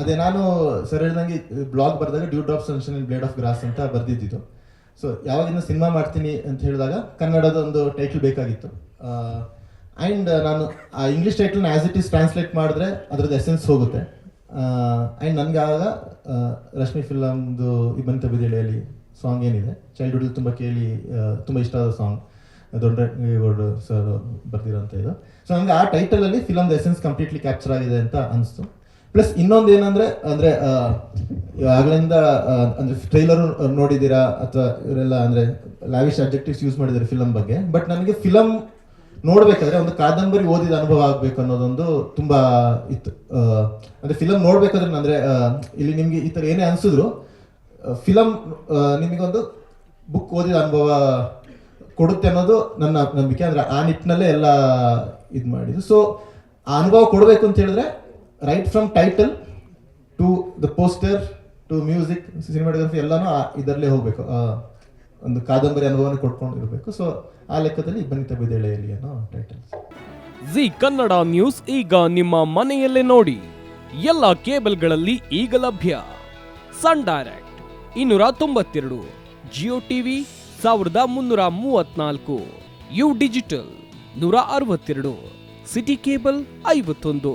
ಅದೇ ನಾನು ಸರ್ ಹೇಳ್ದಂಗೆ ಬ್ಲಾಗ್ ಬರೆದಾಗ dew drop in blade of grass ಅಂತ ಬರ್ದಿದ್ದಿತ್ತು ಸೊ ಯಾವಾಗಿಂದ ಸಿನಿಮಾ ಮಾಡ್ತೀನಿ ಅಂತ ಹೇಳಿದಾಗ ಕನ್ನಡದ ಒಂದು ಟೈಟ್ಲ್ ಬೇಕಾಗಿತ್ತು. ಆ್ಯಂಡ್ ನಾನು ಆ ಇಂಗ್ಲೀಷ್ ಟೈಟ್ಲನ್ನ ಆ್ಯಸ್ ಇಟ್ ಈಸ್ ಟ್ರಾನ್ಸ್ಲೇಟ್ ಮಾಡಿದ್ರೆ ಅದ್ರದ್ದು ಎಸೆನ್ಸ್ ಹೋಗುತ್ತೆ. ಆ್ಯಂಡ್ ನನಗೆ ಆಗ ರಶ್ಮಿ ಫಿಲಮ್ದು ಇಬ್ಬಂತ ಬಿದಿಳೆಯಲ್ಲಿ ಸಾಂಗ್ ಏನಿದೆ. ಚೈಲ್ಡ್ಹುಡ್ ತುಂಬ ಕೇಳಿ ತುಂಬ ಇಷ್ಟ ಆದ ಸಾಂಗ್ ದೊಡ್ಡಗೌಡ ಸರ್ ಬರ್ದಿರೋಂಥ ಇದು. ಸೊ ನನಗೆ ಆ ಟೈಟಲಲ್ಲಿ ಫಿಲಮ್ದು ಎಸೆನ್ಸ್ ಕಂಪ್ಲೀಟ್ಲಿ ಕ್ಯಾಪ್ಚರ್ ಆಗಿದೆ ಅಂತ ಅನಿಸ್ತು. ಪ್ಲಸ್ ಇನ್ನೊಂದು ಏನಂದ್ರೆ, ಅಂದ್ರೆ ಆಗ್ಲಿಂದ ಅಂದ್ರೆ ಟ್ರೈಲರ್ ನೋಡಿದ್ದೀರಾ ಅಥವಾ ಇವರೆಲ್ಲ ಅಂದ್ರೆ ಲಾವಿಶ್ ಅಬ್ಜೆಕ್ಟಿವ್ಸ್ ಯೂಸ್ ಮಾಡಿದ್ದಾರೆ ಫಿಲಮ್ ಬಗ್ಗೆ. ಬಟ್ ನನಗೆ ಫಿಲಮ್ ನೋಡ್ಬೇಕಾದ್ರೆ ಒಂದು ಕಾದಂಬರಿ ಓದಿದ ಅನುಭವ ಆಗ್ಬೇಕು ಅನ್ನೋದೊಂದು ತುಂಬಾ ಇತ್ತು. ಅಂದ್ರೆ ಫಿಲಮ್ ನೋಡ್ಬೇಕಾದ್ರೆ ಅಂದ್ರೆ ಇಲ್ಲಿ ನಿಮ್ಗೆ ಈ ತರ ಏನೇ ಅನ್ಸಿದ್ರು ಫಿಲಮ್ ನಿಮಗೊಂದು ಬುಕ್ ಓದಿದ ಅನುಭವ ಕೊಡುತ್ತೆ ಅನ್ನೋದು ನನ್ನ ನಂಬಿಕೆ. ಅಂದ್ರೆ ಆ ನಿಟ್ಟಿನಲ್ಲೇ ಎಲ್ಲ ಇದು ಮಾಡಿದ್ದು. ಸೊ ಆ ಅನುಭವ ಕೊಡಬೇಕು ಅಂತ ಹೇಳಿದ್ರೆ right from title to the poster to music cinematography ಎಲ್ಲಾನು ಇದರಲ್ಲೇ ಹೋಗ್ಬೇಕು. ಒಂದು ಕಾದಂಬರಿ ಅನುಭವನ ಕೊಟ್ಕೊಂಡಿರ್ಬೇಕು. ಸೊ ಆ ಲೆಕ್ಕದಲ್ಲಿ ಬನಿತ ಬಿದೇಳೆಯಲ್ಲಿ ಅನ್ನೋ ಟೈಟಲ್ ಜಿ ಕನ್ನಡ ನ್ಯೂಸ್ ಈಗ ನಿಮ್ಮ ಮನೆಯಲ್ಲೇ ನೋಡಿ. ಎಲ್ಲ ಕೇಬಲ್ಗಳಲ್ಲಿ ಈಗ ಲಭ್ಯ. ಸನ್ ಡೈರೆಕ್ಟ್ ಇನ್ನೂರ ತೊಂಬತ್ತೆರಡು, ಜಿಯೋ ಟಿವಿ ಸಾವಿರದ ಮುನ್ನೂರ ಮೂವತ್ನಾಲ್ಕು, ಯು ಡಿಜಿಟಲ್ ನೂರ ಅರವತ್ತೆರಡು, ಸಿಟಿ ಕೇಬಲ್ ಐವತ್ತೊಂದು.